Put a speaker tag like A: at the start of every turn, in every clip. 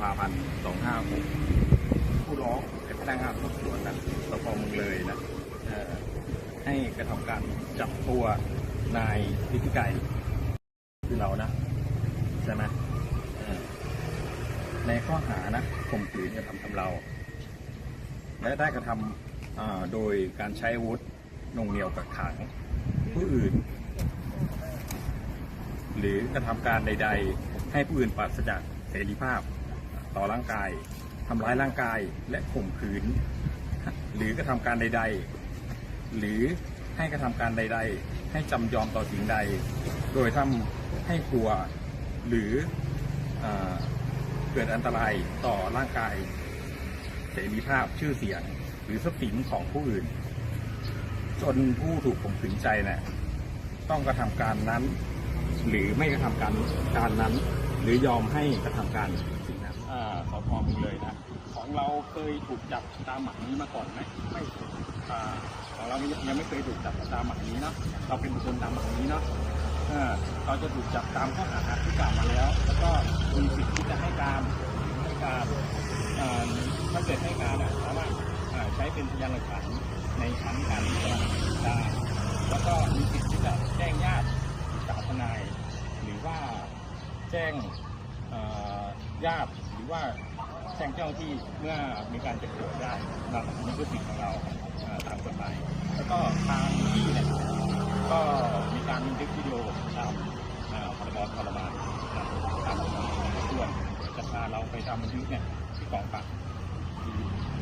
A: ภาพันธ์256ผู้ร้องเป็นพนักงานสอบสวนนะสพเมืองเลยนะให้กระทำการจับตัวนายพิธิไกรคือเรานะ ใช่ไหมในข้อหานะข่มขืนกระทำชำเรา และได้กระทำอ่าโดยการใช้อาวุธหน่งเหนียวกักขังผู้อื่น หรือกระทำการใด ๆ ให้ผู้อื่นปราศจากเสรีภาพ ต่อร่างกายทำร้ายร่างกายและข่มขืน หรือกระทำการใด ๆ หรือให้กระทำการใด ๆ ให้จำยอมต่อสิ่งใด โดยทำให้กลัวหรือเอเกิดอันตรายต่อร่างกายเสรีภาพชื่อเสียง หรือทรัพย์สินของผู้อื่น จนผู้ถูกข่มขืนใจนี่ยต้องกระทำการนั้น หรือไม่กระทำการการนั้น หรือยอมให้กระทำการ สิ่งนั้นอ่าสพมึงเลยนะของเราเคยถูกจับตามหมายนี้มาก่อนไหมไม่อ่าของเรายังไม่เคยถูกจับตามหมายนี้เนาะเราเป็นบุคคลตามหมายนี้เนาะเออเราจะถูกจับตามข้อหาที่กล่าวมาแล้ว แล้วก็มีสิทธิ์ที่จะให้การให้การอ่าถ้าเกิดให้การอะสามารถอ่าใช้เป็นพยานหลักฐานในชั้นการพิจารณาได้แล้วก็มีสิทธิ์ที่จะแจ้งญาติกับทนาย หรือว่าแจ้ง เอ่อญาตหรือว่าแจ้งเจ้าหน้าที่เมื่อมีการเจ็บป่วยได้นั่นนี่คือสิทธิ์ของเราตามกฎหมายแล้วก็ทางที่เนี่ยก็มีการบันทึกวิดีโอตามพรบทรมานตามกฎหมายส่วนจะพาเราไปทำบันทึกเนี่ยที่กองปราบ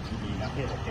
A: ที่ดีนะโอเค